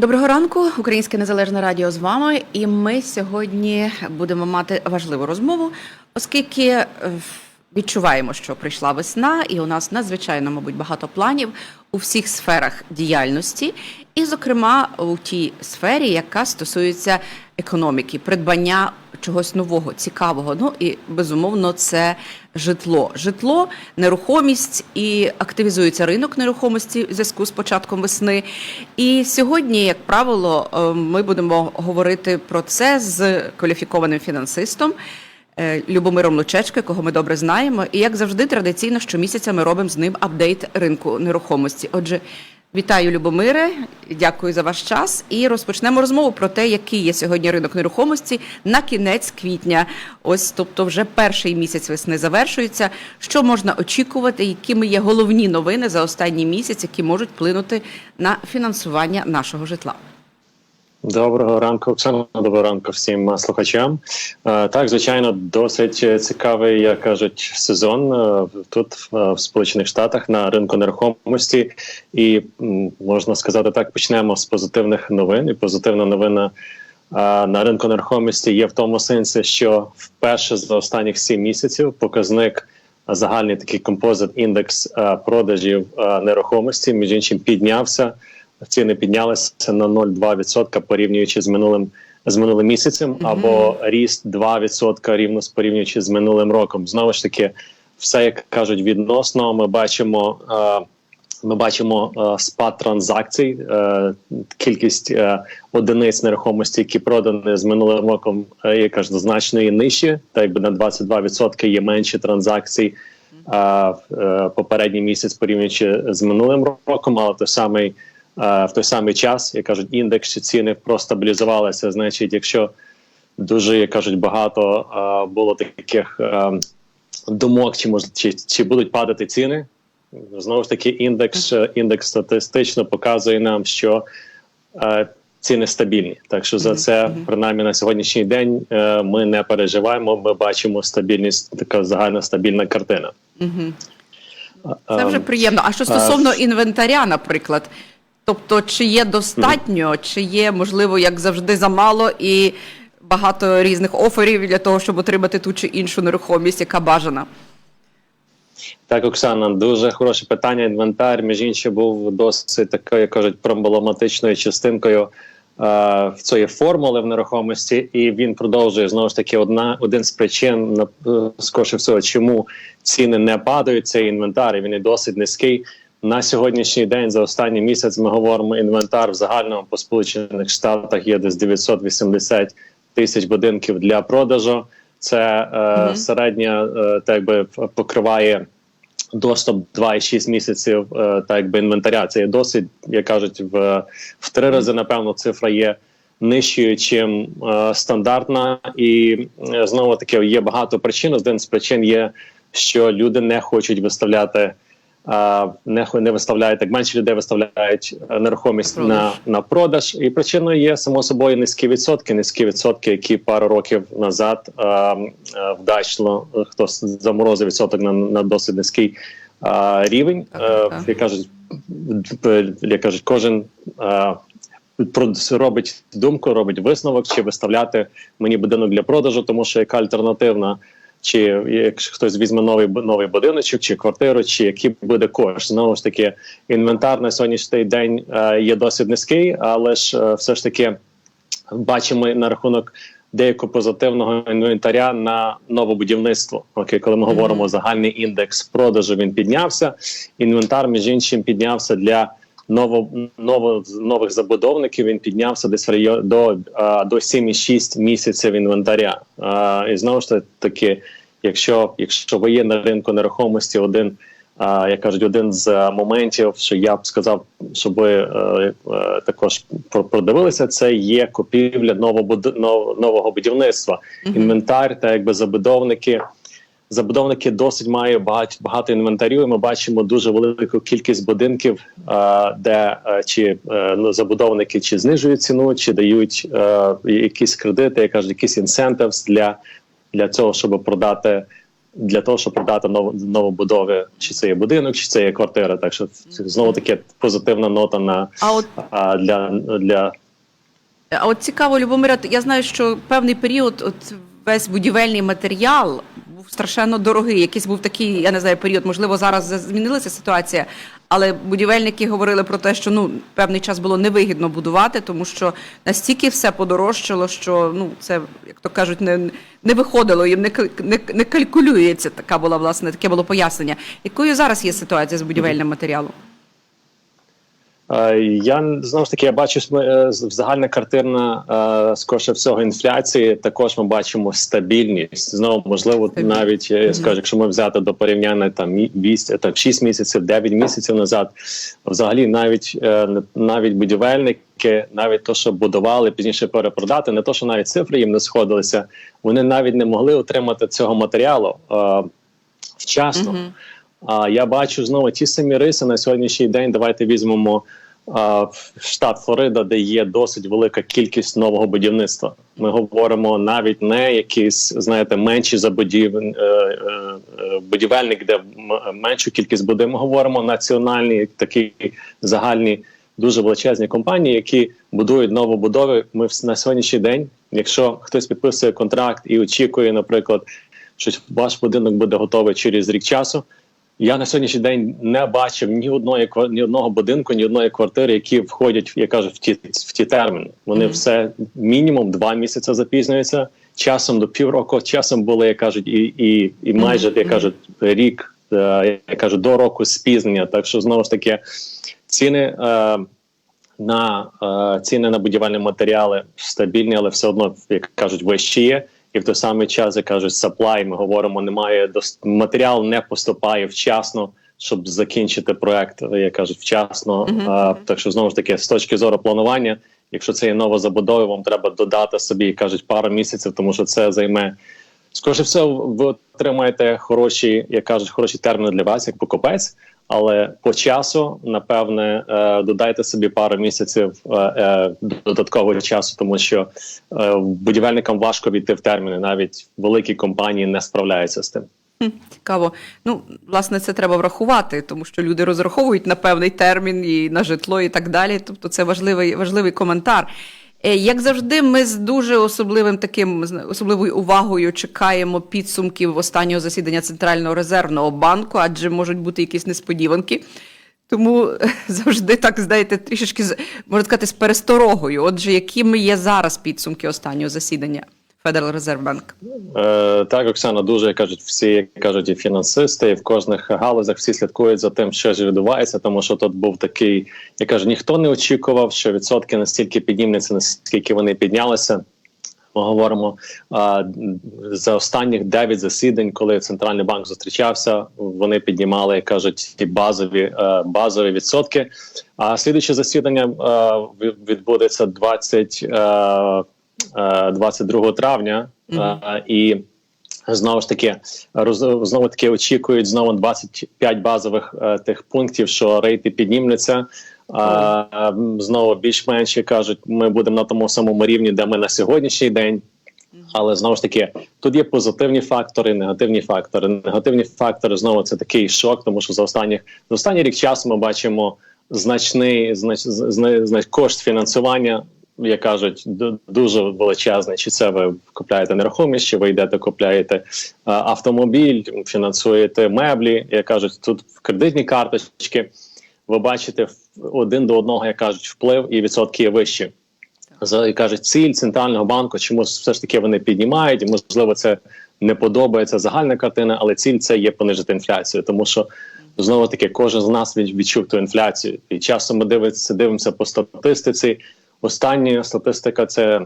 Доброго ранку, Українське Незалежне Радіо з вами. І ми сьогодні будемо мати важливу розмову, оскільки е, відчуваємо, що прийшла весна, і у нас надзвичайно, мабуть, багато планів у всіх сферах діяльності, і, зокрема, у тій сфері, яка стосується економіки, придбання чогось нового, цікавого. Ну і безумовно, це житло. Житло, нерухомість і активізується ринок нерухомості в зв'язку з початком весни. І сьогодні, як правило, е, ми будемо говорити про це з кваліфікованим фінансистом. е, Любомиром Лучечко, якого ми добре знаємо, і як завжди, традиційно щомісяця ми робимо з ним апдейт ринку нерухомості. Отже, вітаю, Любомире, дякую за ваш час. І розпочнемо розмову про те, який є сьогодні ринок нерухомості на кінець квітня. Ось, тобто, вже перший місяць весни завершується. Що можна очікувати? Якими є головні новини за останній місяць, які можуть вплинути на фінансування нашого житла? Доброго ранку, Оксана. Доброго ранку всім слухачам. Так, звичайно, досить цікавий, як кажуть, сезон тут в Сполучених Штатах на ринку нерухомості, і можна сказати так, почнемо з позитивних новин. І позитивна новина на ринку нерухомості є в тому сенсі, що вперше за останніх сім місяців показник. Загальний такий композит індекс продажів нерухомості між іншим піднявся ціни піднялися на 0,2% порівнюючи з минулим з минулим місяцем, або ріст 2% рівно з порівнюючи з минулим роком. Знову ж таки, все як кажуть відносно. Ми бачимо. Е, ми бачимо е, спад транзакцій, е, кількість е, одиниць нерухомості, які продані з минулим роком, е, є кажуть, значно є нижче, та якби на 22% є менше транзакцій е, е, попередній місяць порівнюючи з минулим роком, але той самий е, в той самий час, як кажуть, індекс чи ціни простабілізувалися. Значить, якщо дуже як кажуть, багато було таких думок, чи може чи, чи будуть падати ціни. Знову ж таки, індекс індекс статистично показує нам, що е, ціни стабільні. Так що за це, принаймні на сьогоднішній день, е, ми не переживаємо. Ми бачимо стабільність, така загальна стабільна картина. Це вже Ем, приємно. А що стосовно інвентаря, наприклад, тобто, чи є достатньо, чи є, можливо, як завжди, замало і багато різних оферів для того, щоб отримати ту чи іншу нерухомість, яка бажана? Так, Оксана, дуже хороше питання. Інвентар, між іншим, був досить такою, кажуть, проблематичною частинкою е, цієї формули в нерухомості, і він продовжує знову ж таки одна один з причин е, скорше всього, чому ціни не падають. Цей інвентар і він і досить низький. На сьогоднішній день за останній місяць ми говоримо інвентар в загальному по сполучених штатах є десь 980 тисяч будинків для продажу. Це е, середня, е, так би покриває доступ 2,6 місяців, е, так якби інвентаря. Це є досить, як кажуть, в, в три рази, напевно, цифра є нижчою, чим е, стандартна, і е, знову таки є багато причин. Один з причин є, що люди не хочуть виставляти. Не, не виставляють так менше людей виставляють е, нерухомість Продаж. на, на продаж, і причиною є само собою низькі відсотки. Низькі відсотки, які пару років назад е, е, вдачно хтось заморозив відсоток на, на досить низький е, рівень. Так, так. як кажуть, як кажуть, кожен про- робить думку, робить висновок, чи виставляти мені будинок для продажу, тому що яка альтернативна. Чи якщо хтось візьме новий новий будиночок, чи квартиру, чи який буде кошт. Знову ж таки, інвентар на сьогоднішній день е, є досить низький, але ж е, все ж таки бачимо на рахунок деякого позитивного інвентаря на нове будівництво. Окей, коли ми говоримо загальний індекс продажу, він піднявся. Інвентар, між іншим, піднявся для ново, ново, нових забудовників. Він піднявся десь в районі до, до 7,6 місяців інвентаря. І знову ж таки, якщо, якщо ви є на ринку нерухомості, один як кажуть, один з моментів, що я б сказав, щоб ви е, е, також про- продивилися, це є купівля нового будівництва. Інвентар та якби забудовники. Забудовники досить мають багато багато інвентарю. і Ми бачимо дуже велику кількість будинків, е, де е, чи е, ну, забудовники чи знижують ціну, чи дають якісь кредити, як кажуть, якісь інсентивс для, для цього, щоб продати для того, щоб продати нову новобудови, чи це є будинок, чи це є квартира. Так що знову таки позитивна нота на А от а, для, для А от цікаво, Любомира, я знаю, що певний період, от весь будівельний матеріал був страшенно дорогий. Якийсь був такий, я не знаю, період. Можливо, зараз змінилася ситуація, але будівельники говорили про те, що ну певний час було невигідно будувати, тому що настільки все подорожчало, що ну це як то кажуть, не, не виходило їм, не, не, не калькулюється. Така була власне таке було пояснення. Якою зараз є ситуація з будівельним матеріалом? Е, Я знову ж таки я бачу е, загальна картина е, скорше всього інфляції. Також ми бачимо стабільність. Знову можливо, навіть я скажу, якщо ми взяти до порівняння там мі- вісь- там 6 місяців, 9 місяців назад, взагалі навіть навіть будівельники, навіть то, що будували пізніше перепродати, не то, що навіть цифри їм не сходилися, вони навіть не могли отримати цього матеріалу вчасно. Мгм. А я бачу знову ті самі риси на сьогоднішній день. Давайте візьмемо а, штат Флорида, де є досить велика кількість нового будівництва. Ми говоримо навіть не якісь, знаєте, менші забудів е, е, е, будівельник, де меншу кількість буде. Ми говоримо національні такі загальні. Дуже величезні компанії, які будують новобудови. Ми на сьогоднішній день, якщо хтось підписує контракт і очікує, наприклад, що ваш будинок буде готовий через рік часу. Я на сьогоднішній день не бачив ні одної ні одного будинку, ні одної квартири, які входять, я кажу, в ті в ті терміни. Вони Мгм. все мінімум два місяці запізнюються. Часом до півроку, часом були, як кажуть, і, і, і майже Мгм. як кажуть, рік, е, я кажу, до року спізнення. Так що знову ж таки ціни. Е, на е, ціни на будівельні матеріали стабільні, але все одно, як кажуть, вищі є. І в той самий час, як кажуть, supply, ми говоримо, немає дос- матеріал не поступає вчасно, щоб закінчити проект, як кажуть, вчасно. Мгм, Е, мгм. так що знову ж таки, з точки зору планування, якщо це є нова забудова, вам треба додати собі, кажуть, пару місяців, тому що це займе. Скоріше все, ви отримаєте хороші, як кажуть, хороші терміни для вас, як покупець. Але по часу, напевне, е, додайте собі пару місяців е, е, додаткового часу, тому що будівельникам важко війти в терміни. Навіть великі компанії не справляються з тим. Цікаво. Ну, власне, це треба врахувати, тому що люди розраховують на певний термін і на житло, і так далі. Тобто, це важливий, важливий коментар. Е, Як завжди, ми з дуже особливим таким особливою увагою чекаємо підсумків останнього засідання Центрального резервного банку, адже можуть бути якісь несподіванки. Тому завжди так знаєте, трішечки можна сказати з пересторогою. Отже, якими є зараз підсумки останнього засідання Reserve Bank? Е, так, Оксана, дуже кажуть, всі кажуть, і фінансисти, і в кожних галузях всі слідкують за тим, що ж відбувається, тому що тут був такий, я кажу, ніхто не очікував, що відсотки настільки піднімуться, наскільки вони піднялися. Ми говоримо а, за останніх 9 засідань, коли центральний банк зустрічався, вони піднімали, як кажуть, ті базові е, базові відсотки. А слідуюче засідання е, ві- відбудеться 20, е, е, 22 травня, е, і знову ж таки роз- знову таки очікують знову 25 базових е, тих пунктів, що рейти піднімуться. А, знову більш-менш кажуть, ми будемо на тому самому рівні, де ми на сьогоднішній день. Але знову ж таки, тут є позитивні фактори, негативні фактори. Негативні фактори знову це такий шок, тому що за останніх за останній рік часу ми бачимо значний знач, зна, зна, кошт фінансування, як кажуть, дуже величезний. Чи це ви купляєте нерухомість, чи ви йдете, купляєте автомобіль, фінансуєте меблі, як кажуть, тут в кредитні карточки. Ви бачите один до одного, як кажуть, вплив і відсотки є вищі. За кажуть, ціль центрального банку, чому все ж таки вони піднімають, і можливо, це не подобається загальна картина, але ціль це є понижити інфляцію, тому що знову таки кожен з нас відчув ту інфляцію. І часом ми дивимося, дивимося по статистиці. Остання статистика це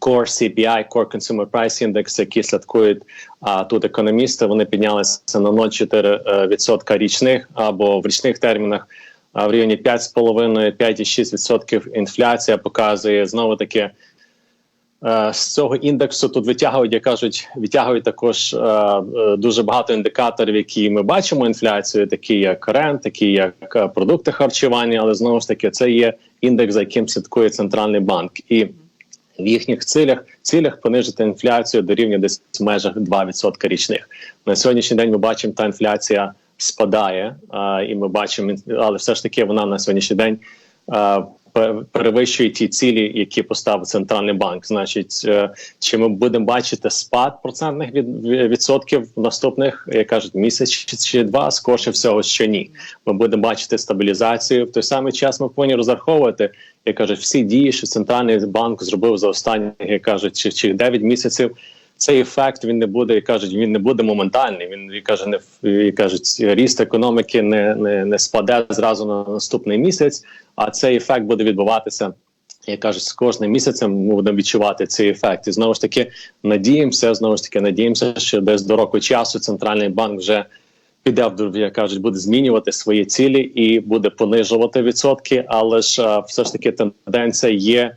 Core CPI, Core Consumer Price Index, які слідкують а тут економісти. Вони піднялися на 0,4% річних або в річних термінах. А в районі 5,5-5,6% інфляція показує знову таки. З цього індексу тут витягують, як кажуть, витягують також дуже багато індикаторів, які ми бачимо інфляцію, такі як рент, такі як продукти харчування. Але знову ж таки, це є індекс, за яким слідкує центральний банк. І в їхніх цілях цілях понижити інфляцію до рівня десь в межах 2% річних. На сьогоднішній день ми бачимо, та інфляція спадає, а, і ми бачимо, але все ж таки вона на сьогоднішній день перевищує ті цілі, які поставив центральний банк. Значить, е, чи ми будемо бачити спад процентних від, відсотків в наступних, як кажуть, місяць чи, два, скорше всього, що ні. Ми будемо бачити стабілізацію. В той самий час ми повинні розраховувати, як кажуть, всі дії, що центральний банк зробив за останні, як кажуть, чи 9 місяців. Цей ефект він не буде, як кажуть, він не буде моментальний. Він каже, не як кажуть, ріст економіки не, не, не спаде зразу на наступний місяць, а цей ефект буде відбуватися. Як кажуть, з кожним місяцем ми будемо відчувати цей ефект. І знову ж таки надіємося, знову ж таки, надіємося, що десь до року часу центральний банк вже піде в як кажуть, буде змінювати свої цілі і буде понижувати відсотки. Але ж все ж таки тенденція є.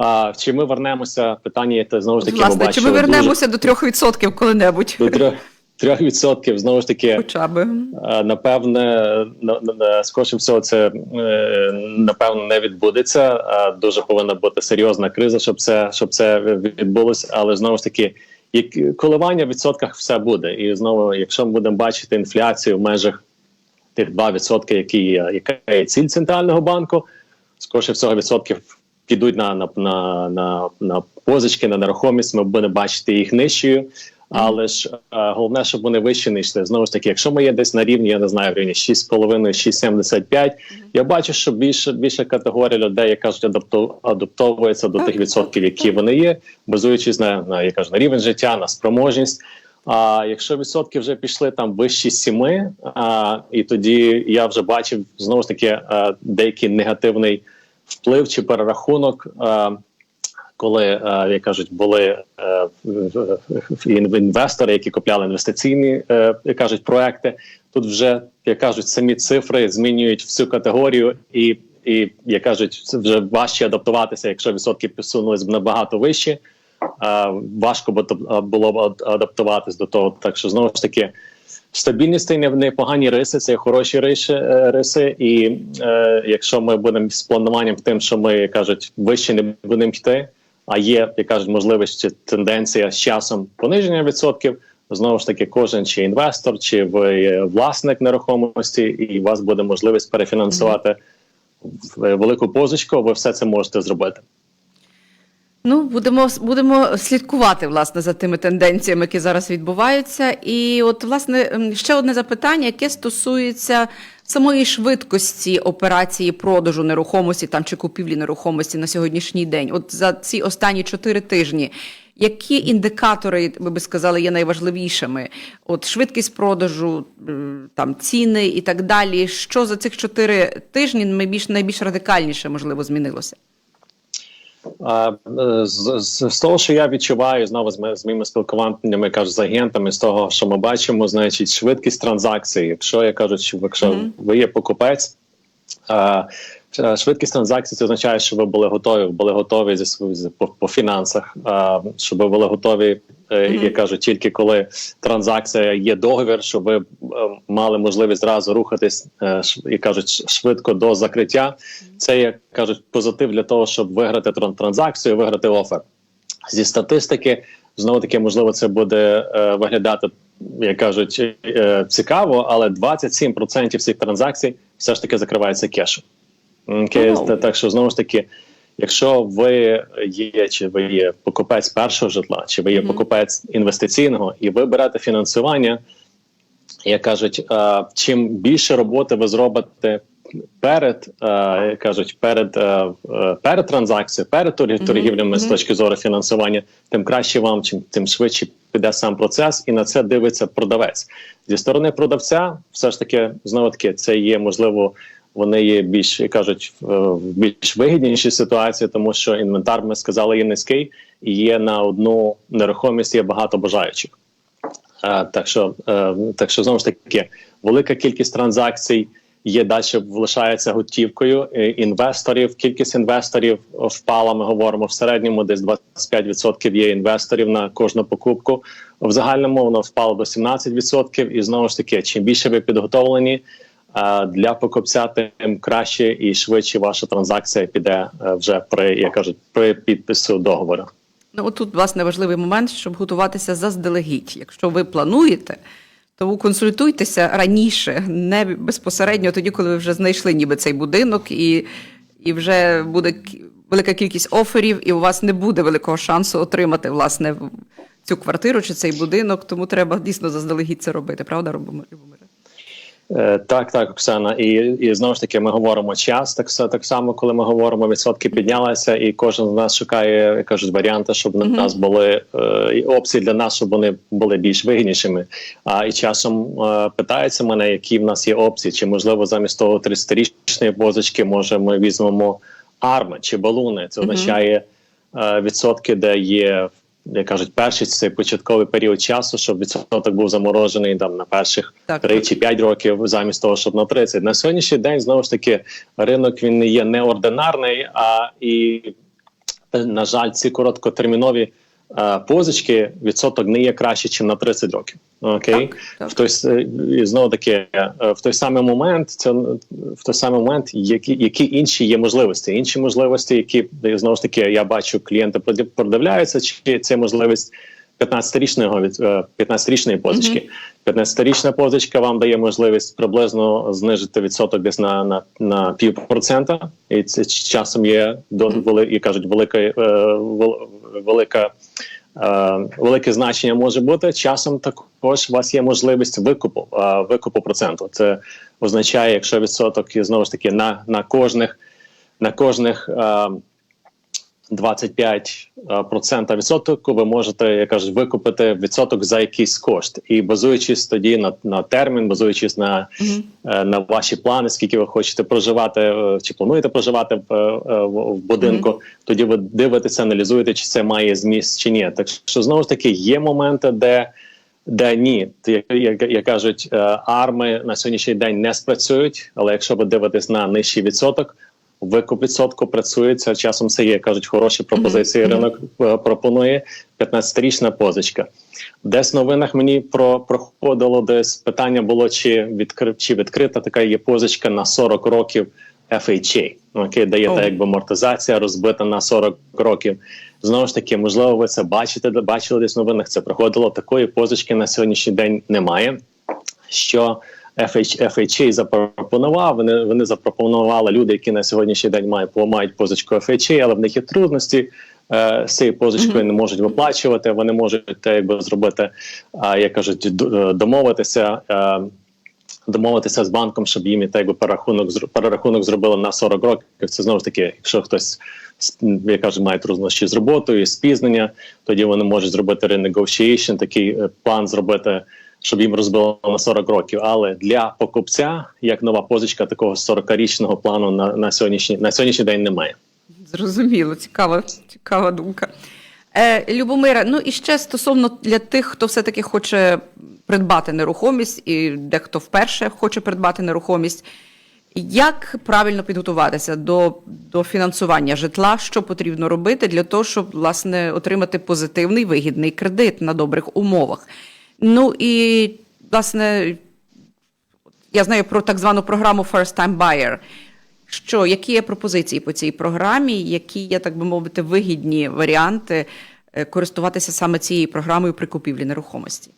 А, чи ми вернемося? Питання те знову ж таки. ми Власне, чи бачили ми дуже- вернемося до 3% коли-небудь? до трьох трьох відсотків. Знову ж таки, Хоча би. е, напевне, на, на, на скоріше всього, це е, напевно не відбудеться. Дуже повинна бути серйозна криза, щоб це щоб це відбулося. Але знову ж таки, як коливання в відсотках все буде. І знову, якщо ми будемо бачити інфляцію в межах тих 2%, які є, яка є ціль центрального банку, скоріше всього відсотків підуть на, на, на, на, на позички, на нерухомість. Ми будемо бачити їх нижчою. Але ж е, головне, щоб вони вище не йшли. Знову ж таки, якщо ми є десь на рівні, я не знаю, в рівні 6,5-6,75, я бачу, що більше більше категорія людей, як кажуть, адапту- адаптовується до тих відсотків, які вони є, базуючись на, на я кажу, на рівень життя, на спроможність. А якщо відсотки вже пішли там вищі сіми, а, і тоді я вже бачив знову ж таки а, деякий негативний вплив чи перерахунок. Коли е, як кажуть, були е, інвестори, які купляли інвестиційні е, як кажуть проекти. Тут вже як кажуть, самі цифри змінюють всю категорію, і і як кажуть, вже важче адаптуватися, якщо відсотки посунулись б набагато вище. Е, важко б- було б адаптуватись до того. Так що знову ж таки. Стабільність це не непогані риси, це хороші риси, е, риси. І е, якщо ми будемо з плануванням тим, що ми кажуть, вище не будемо йти, а є, як кажуть, можливість тенденція з часом пониження відсотків. Знову ж таки, кожен чи інвестор, чи ви власник нерухомості, і у вас буде можливість перефінансувати в- велику позичку. Ви все це можете зробити. Ну, будемо, будемо слідкувати власне за тими тенденціями, які зараз відбуваються. І от, власне, ем, ще одне запитання, яке стосується самої швидкості операції продажу нерухомості там чи купівлі нерухомості на сьогоднішній день. От за ці останні чотири тижні. Які індикатори, ви би сказали, є найважливішими? От швидкість продажу, там ціни і так далі. Що за цих чотири тижні найбільш найбільш радикальніше можливо змінилося? Е, з, з, з того, що я відчуваю знову з, з моїми спілкуваннями, кажу, з агентами, з того, що ми бачимо, значить, швидкість транзакцій. Якщо я кажу, що якщо Мгм. ви є покупець, а, швидкість транзакцій це означає, що ви були готові, були готові зі по, по фінансах, а, щоб ви були готові. е, Мгм. Я кажу, тільки коли транзакція є договір, щоб ви е, мали можливість зразу рухатись, е, і кажуть, швидко до закриття. Це як кажуть позитив для того, щоб виграти тран- транзакцію, виграти офер. Зі статистики знову таки можливо це буде е, виглядати, як кажуть, е, цікаво, але 27% всіх транзакцій все ж таки закривається кешем. Окей, Вау. Так що знову ж таки, якщо ви є, чи ви є покупець першого житла, чи ви є Мгм. покупець інвестиційного, і ви берете фінансування, як кажуть, чим більше роботи ви зробите перед е, кажуть, перед, е, перед транзакцією, перед торг- Мгм, торгівлями з точки зору фінансування, тим краще вам, чим тим швидше піде сам процес, і на це дивиться продавець. Зі сторони продавця, все ж таки, знову таки, це є можливо. Вони є більш кажуть в в більш вигіднішій ситуації, тому що інвентар, ми сказали, є низький і є на одну нерухомість є багато бажаючих. Е, так що е, так що знову ж таки велика кількість транзакцій є далі залишається готівкою. Е, Інвесторів, кількість інвесторів впала. Ми говоримо в середньому десь 25% є інвесторів на кожну покупку. В загальному воно впало до 17%. І знову ж таки, чим більше ви підготовлені. Для покупця тим краще і швидше ваша транзакція піде е, вже при як кажуть при підпису договору. Ну, от тут, власне, важливий момент, щоб готуватися заздалегідь. Якщо ви плануєте, то консультуйтеся раніше, не безпосередньо тоді, коли ви вже знайшли ніби цей будинок, і, і вже буде велика кількість оферів, і у вас не буде великого шансу отримати, власне, цю квартиру чи цей будинок. Тому треба дійсно заздалегідь це робити, правда, Любомир- Любомире? Е, Так, так, Оксана, і, і знову ж таки ми говоримо час. Так, так само, коли ми говоримо, відсотки піднялися, і кожен з нас шукає як кажуть варіанти, щоб на нас були е, опції для нас, щоб вони були більш вигіднішими. А і часом е, питається мене, які в нас є опції, чи можливо замість того 30-річної позички, може ми візьмемо арми чи балуни. Це означає е, відсотки, де є. Як кажуть, перший цей початковий період часу, щоб відсоток був заморожений там на перших Так. 3 чи 5 років, замість того, щоб на 30. На сьогоднішній день знову ж таки ринок він не є неординарний, а і на жаль, ці короткотермінові позички відсоток не є краще, ніж на 30 років. Окей, Так, так. в той с- і знову таки е, в той самий момент, це в той самий момент, які, які інші є можливості. Інші можливості, які знову ж таки я бачу, клієнти продив- продивляються, чи це можливість 15-річного від е, 15-річної позички. 15-річна позичка вам дає можливість приблизно знижити відсоток десь на, на, на півпроцента, і це часом є до і кажуть, велика е, велика. Е, велике значення може бути. Часом також у вас є можливість викупу е, викупу проценту. Це означає, якщо відсоток знову ж таки на, на кожних на кожних е, 25 е, процента відсотку, ви можете, як кажуть, викупити відсоток за якийсь кошт, і базуючись тоді на, на термін, базуючись на, е, на ваші плани, скільки ви хочете проживати, е, чи плануєте проживати в, в, в будинку, тоді ви дивитеся, аналізуєте, чи це має зміст чи ні. Так що знову ж таки є моменти, де. Де ні, як, як, як кажуть, арми на сьогоднішній день не спрацюють. Але якщо ви дивитесь на нижчий відсоток, викуп відсотку працюється. Часом це є кажуть хороші пропозиції. Ринок е, пропонує 15-річна позичка. Десь в новинах мені про проходило десь питання було, чи відкри, чи відкрита така є позичка на 40 років FHA, окей, де є О. та якби амортизація розбита на 40 років. Знову ж таки, можливо, ви це бачите, бачили десь в новинах. Це проходило. Такої позички на сьогоднішній день немає. Що FHA запропонував. Вони вони запропонували люди, які на сьогоднішній день мають мають позичку FHA, але в них є трудності. е, З цією позичкою не можуть виплачувати. Вони можуть те, якби зробити, як кажуть, домовитися. е, Домовитися з банком, щоб їм так якби перерахунок перерахунок зробили на 40 років. Це знову ж таки, якщо хтось я кажу, має труднощі з роботою, спізнення, тоді вони можуть зробити renegotiation, такий е, план зробити, щоб їм розбило на 40 років. Але для покупця, як нова позичка, такого 40-річного плану на, на сьогоднішній на сьогоднішній день немає. Зрозуміло, цікава, цікава думка. Е, Любомира, ну і ще стосовно для тих, хто все-таки хоче придбати нерухомість, і дехто вперше хоче придбати нерухомість. Як правильно підготуватися до, до фінансування житла, що потрібно робити для того, щоб власне отримати позитивний вигідний кредит на добрих умовах? Ну і власне я знаю про так звану програму First Time Buyer. Що, які є пропозиції по цій програмі, які є, так би мовити, вигідні варіанти е, користуватися саме цією програмою при купівлі нерухомості?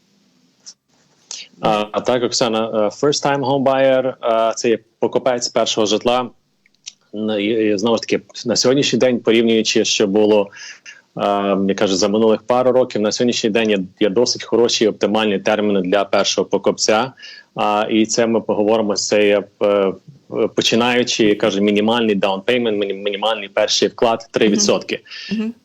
А, так, Оксана, е, first time home buyer е, – це є покупець першого житла. Знову ж таки, на сьогоднішній день, порівнюючи, що було я кажу, за минулих пару років, на сьогоднішній день є, досить хороші оптимальні терміни для першого покупця. А, і це ми поговоримо. Це є е, е, починаючи, я кажу, мінімальний payment, мінімальний перший вклад 3%.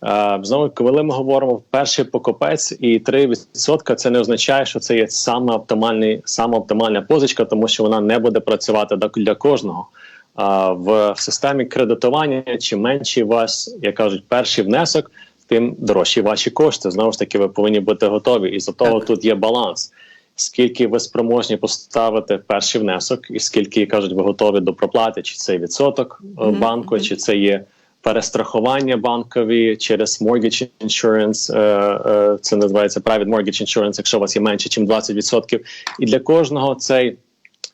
Е, Знову, коли ми говоримо перший покупець і 3%, це не означає, що це є саме оптимальний, саме оптимальна позичка, тому що вона не буде працювати для- кожного. А в системі кредитування, чим менший у вас, як кажуть, перший внесок, тим дорожчі ваші кошти. Знову ж таки, ви повинні бути готові. І за того Так. тут є баланс. Скільки ви спроможні поставити перший внесок, і скільки кажуть, ви готові до проплати, чи це відсоток е, банку, чи це є перестрахування банкові через mortgage insurance, е, е, це називається private mortgage insurance, якщо у вас є менше, ніж 20%. І для кожного цей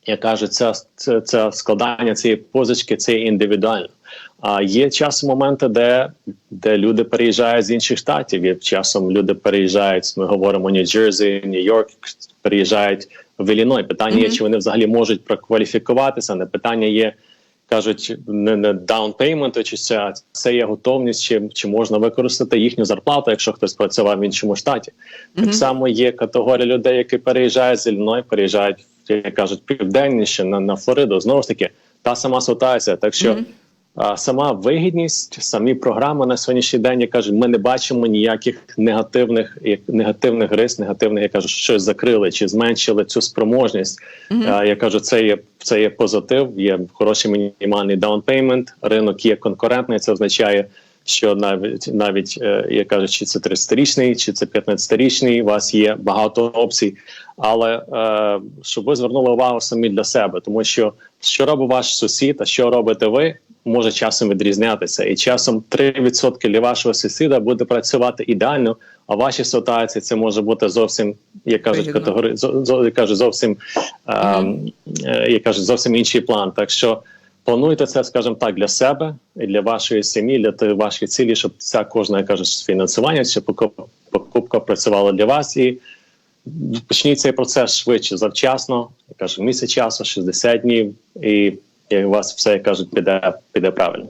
я кажу, це, це, це складання цієї позички це індивідуально. А є часом моменти, де, де люди переїжджають з інших штатів. Є часом люди переїжджають. Ми говоримо Нью-Джерсі, Нью-Йорк, переїжджають в Ілліной. Питання є, чи вони взагалі можуть прокваліфікуватися. Не питання є, кажуть, не, не down payment, чи це, це є готовність, чи, чи можна використати їхню зарплату, якщо хтось працював в іншому штаті. Мгм. Так само є категорія людей, які переїжджають з Ілліной, переїжджають, як кажуть, південніше на, на Флориду. Знову ж таки, та сама ситуація. Так що Мгм. а, сама вигідність, самі програми на сьогоднішній день, я кажу, ми не бачимо ніяких негативних негативних рис, негативних, я кажу, щось закрили чи зменшили цю спроможність. Мгм. А, я кажу, це є це є позитив, є хороший мінімальний даунпеймент, ринок є конкурентний. Це означає, що навіть навіть е, я кажу, чи це 30-річний, чи це 15-річний, у вас є багато опцій. Але е, щоб ви звернули увагу самі для себе, тому що що робить ваш сусід, а що робите ви, може часом відрізнятися. І часом 3% для вашого сусіда буде працювати ідеально, а в вашій ситуації це може бути зовсім, як кажуть, зо, як кажуть, зовсім е, е, як кажуть, зовсім інший план. Так що плануйте це, скажімо так, для себе і для вашої сім'ї, для тої вашої цілі, щоб ця кожна я кажу, фінансування, покупка, покупка працювала для вас і. Почніть цей процес швидше, завчасно, я кажу, місяць часу, 60 днів, і, і у вас все кажуть, піде, піде правильно.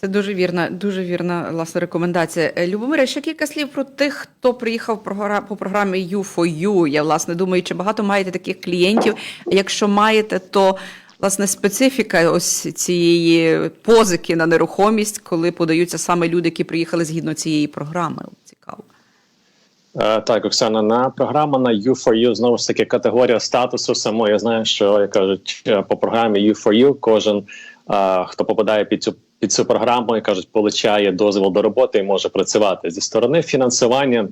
Це дуже вірна, дуже вірна власне рекомендація. Е, Любомире, ще кілька слів про тих, хто приїхав по програмі U4U. Я власне думаю, чи багато маєте таких клієнтів? Якщо маєте, то власне специфіка ось цієї позики на нерухомість, коли подаються саме люди, які приїхали згідно цієї програми. Е, так, Оксана, на програма на U4U, знову ж таки, категорія статусу самої. Я знаю, що як кажуть, е, по програмі U4U кожен, е, хто попадає під цю під цю програму, як кажуть, получає дозвіл до роботи і може працювати зі сторони фінансування.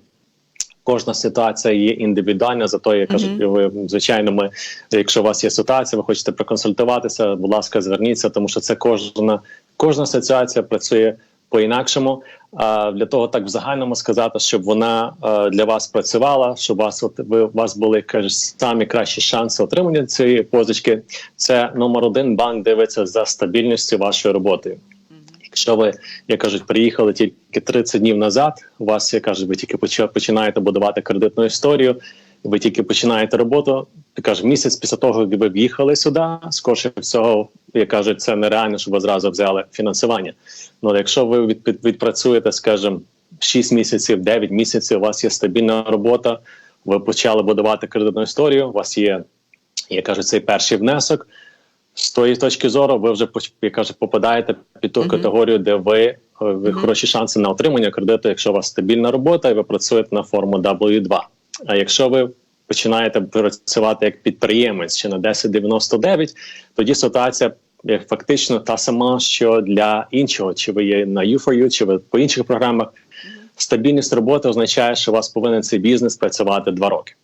Кожна ситуація є індивідуальна, зато я кажу, Мгм. ви звичайно, ми, якщо у вас є ситуація, ви хочете проконсультуватися, будь ласка, зверніться, тому що це кожна кожна ситуація працює по-інакшому. А для того так в загальному сказати, щоб вона для вас працювала, щоб у вас от ви у вас були каже, самі кращі шанси отримання цієї позички. Це номер один банк дивиться за стабільністю вашої роботи. Якщо ви, як кажуть, приїхали тільки 30 днів назад, у вас, як кажуть, ви тільки починаєте будувати кредитну історію, ви тільки починаєте роботу. Я кажу, місяць після того, як ви в'їхали сюди, скорше всього, як кажуть, це нереально, щоб ви зразу взяли фінансування. Ну, але якщо ви від, від- відпрацюєте, скажімо, 6 місяців, 9 місяців, у вас є стабільна робота, ви почали будувати кредитну історію, у вас є, як кажуть, цей перший внесок. З тої точки зору, ви вже як кажуть, попадаєте під ту Мгм. категорію, де ви, е, ви Мгм. хороші шанси на отримання кредиту, якщо у вас стабільна робота і ви працюєте на форму W2. А якщо ви починаєте працювати як підприємець чи на 1099, тоді ситуація фактично та сама, що для іншого, чи ви є на U4U, чи ви по інших програмах. Стабільність роботи означає, що у вас повинен цей бізнес працювати два роки.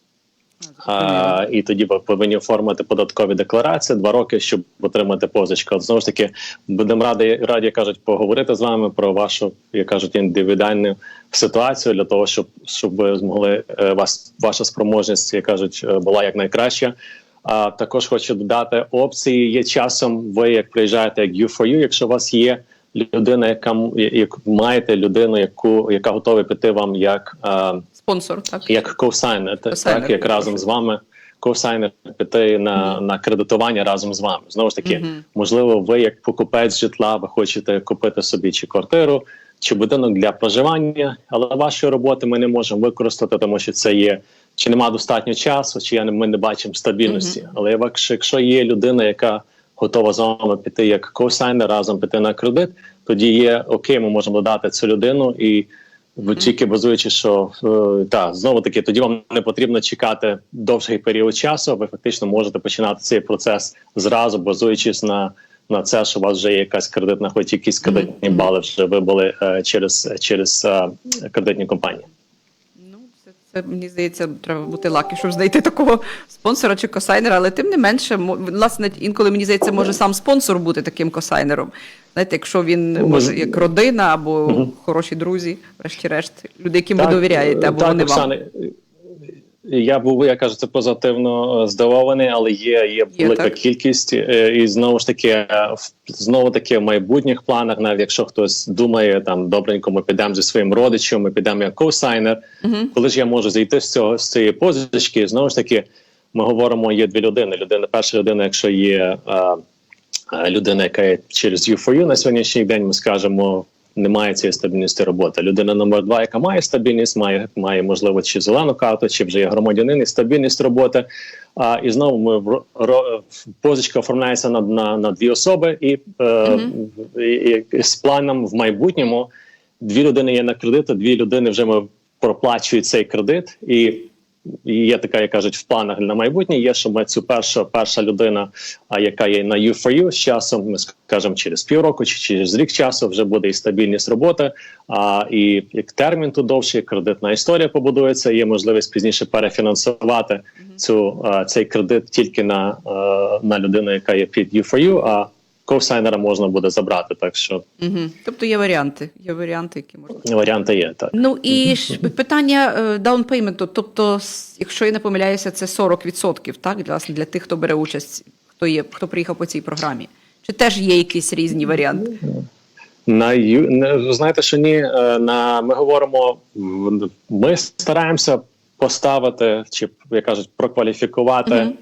А, і тоді повинні оформити податкові декларації два роки, щоб отримати позичку. Знову ж таки, будемо раді, раді кажуть, поговорити з вами про вашу, як кажуть, індивідуальну ситуацію для того, щоб щоб ви змогли е, вас ваша спроможність, як кажуть, е, була якнайкраща. А також хочу додати опції. Є часом, ви як приїжджаєте як U4U, якщо у вас є людина, яка як маєте людину, яку яка готова піти вам як. е, Спонсор, так? як коусайнер, так, як разом з вами коусайнер піти на, на кредитування разом з вами. Знову ж таки, Мгм. можливо, ви як покупець житла, ви хочете купити собі чи квартиру, чи будинок для проживання, але вашої роботи ми не можемо використати, тому що це є чи нема достатньо часу, чи я не- ми не бачимо стабільності. Але якщо, якщо є людина, яка готова з вами піти як коусайнер, разом піти на кредит, тоді є окей, ми можемо додати цю людину і. Ви тільки базуючи, що е, та знову таки тоді вам не потрібно чекати довший період часу. Ви фактично можете починати цей процес зразу, базуючись на, на це, що у вас вже є якась кредитна, хоч якісь кредитні бали вже вибули е, через через е, кредитні компанії. Це, мені здається, треба бути лакі, щоб знайти такого спонсора чи косайнера, але тим не менше, власне, інколи мені здається, може сам спонсор бути таким косайнером. Знаєте, якщо він може як родина або хороші друзі, врешті-решт, люди, яким ви довіряєте, або вони вам. Я був, я кажу, це позитивно е, здивований, але є, є велика кількість, е, і знову ж таки, е, в- знову таки в майбутніх планах, навіть якщо хтось думає там добренько, ми підемо зі своїм родичем, ми підемо як коусайнер. Коли ж я можу зайти з цього з цієї позички, знову ж таки, ми говоримо, є дві людини. Людина, перша людина, якщо є е, людина, яка є через U4U на сьогоднішній день, ми скажемо. Немає цієї стабільності роботи. Людина номер два, яка має стабільність, має має можливо чи зелену карту, чи вже є громадянин і стабільність роботи. А і знову ми в- ро- позичка оформляється на, на, на дві особи, і, е, і, і з планом в майбутньому дві людини є на кредит, а дві людини вже ми проплачують цей кредит. І, і є така, як кажуть, в планах на майбутнє. Є, що ми цю перша перша людина, а яка є на U4U, з часом, ми скажемо, через півроку чи через рік часу вже буде і стабільність роботи. А і як термін тут довший, кредитна історія побудується. Є можливість пізніше перефінансувати цю а, цей кредит тільки на, а, на людину, яка є під U4U, а коусайнера можна буде забрати. Так що Угу. Тобто є варіанти. Є варіанти, які можна. варіанти є так. Ну і ж питання даунпейменту. Тобто, якщо я не помиляюся, це 40%, так, для, власне, для тих, хто бере участь, хто є, хто приїхав по цій програмі. Чи теж є якісь різні варіанти? На знаєте, що ні. е, На ми говоримо, ми стараємося поставити чи як кажуть, прокваліфікувати. Мгм.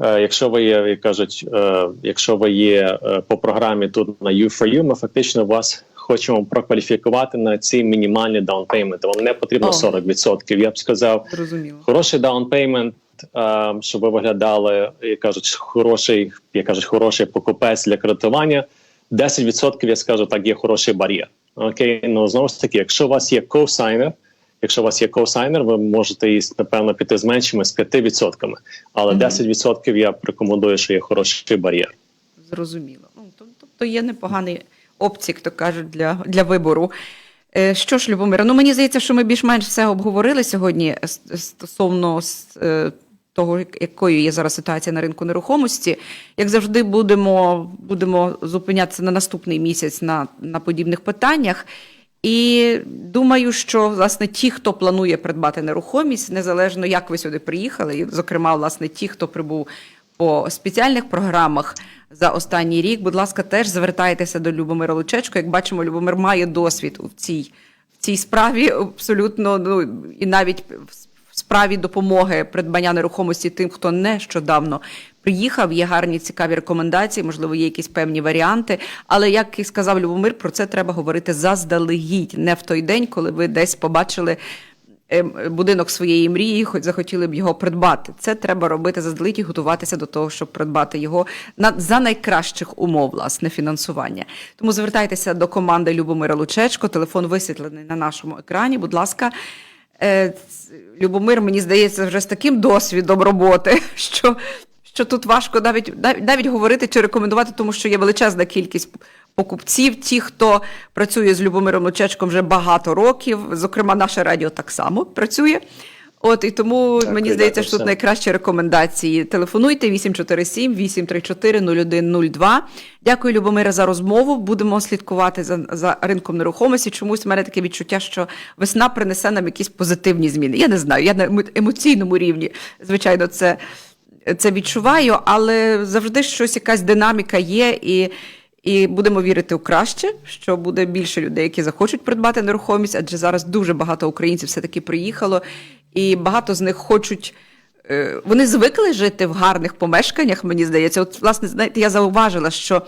Е, Якщо ви є, як кажуть, е, якщо ви є е, по програмі тут на U4U, ми фактично вас хочемо прокваліфікувати на ці мінімальні даунпейменти. Вам не потрібно О. 40%. Я б сказав, Зрозуміло. хороший даунпеймент, щоб ви виглядали, як кажуть, хороший, як кажуть, хороший покупець для кредитування. 10% я скажу так, є хороший бар'єр. Окей, ну знову ж таки, якщо у вас є коусайнер, якщо у вас є коусайнер, ви можете і напевно піти з меншими з 5%. Але 10% я рекомендую, що є хороший бар'єр. Зрозуміло. Ну, тобто є непоганий опцій, як то кажуть, для, для вибору. Е, Що ж, Любомира, ну мені здається, що ми більш-менш все обговорили сьогодні стосовно е, того, якою є зараз ситуація на ринку нерухомості. Як завжди, будемо, будемо зупинятися на наступний місяць на, на подібних питаннях. І думаю, що власне ті, хто планує придбати нерухомість, незалежно як ви сюди приїхали, і, зокрема, власне, ті, хто прибув по спеціальних програмах за останній рік, будь ласка, теж звертайтеся до Любомира Лучечко. Як бачимо, Любомир має досвід в цій, в цій справі абсолютно, ну і навіть в справі допомоги придбання нерухомості тим, хто нещодавно приїхав. Є гарні цікаві рекомендації, можливо, є якісь певні варіанти. Але як і сказав Любомир, про це треба говорити заздалегідь, не в той день, коли ви десь побачили. ем, Будинок своєї мрії, хоч захотіли б його придбати. Це треба робити заздалегідь і готуватися до того, щоб придбати його на за найкращих умов, власне, фінансування. Тому звертайтеся до команди Любомира Лучечко. Телефон висвітлений на нашому екрані. Будь ласка, Е, Любомир, мені здається, вже з таким досвідом роботи, що, що тут важко навіть, навіть, говорити чи рекомендувати, тому що є величезна кількість покупців, ті, хто працює з Любомиром Лучечком вже багато років. Зокрема, наше радіо так само працює. От і тому Дякую, мені здається, дякую що тут найкращі рекомендації. Телефонуйте 847 834 0102. Дякую, Любомире, за розмову. Будемо слідкувати за, за ринком нерухомості. Чомусь в мене таке відчуття, що весна принесе нам якісь позитивні зміни. Я не знаю, я на емоційному рівні, звичайно, це, це відчуваю, але завжди щось, якась динаміка є і. І будемо вірити у краще, що буде більше людей, які захочуть придбати нерухомість, адже зараз дуже багато українців все-таки приїхало, і багато з них хочуть. е, Вони звикли жити в гарних помешканнях, мені здається. От, власне, знаєте, я зауважила, що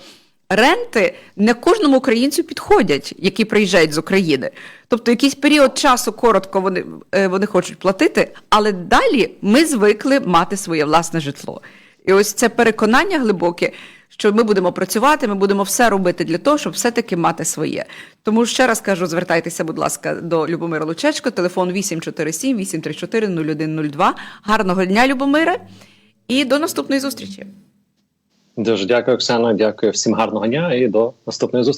ренти не кожному українцю підходять, які приїжджають з України. Тобто, якийсь період часу коротко вони, е, вони хочуть платити, але далі ми звикли мати своє власне житло. І ось це переконання глибоке, що ми будемо працювати, ми будемо все робити для того, щоб все-таки мати своє. Тому ще раз кажу, звертайтеся, будь ласка, до Любомира Лучечко, телефон 847 834 0102. Гарного дня, Любомире, і до наступної зустрічі. Дуже дякую, Оксана. Дякую всім гарного дня і до наступної зустрічі.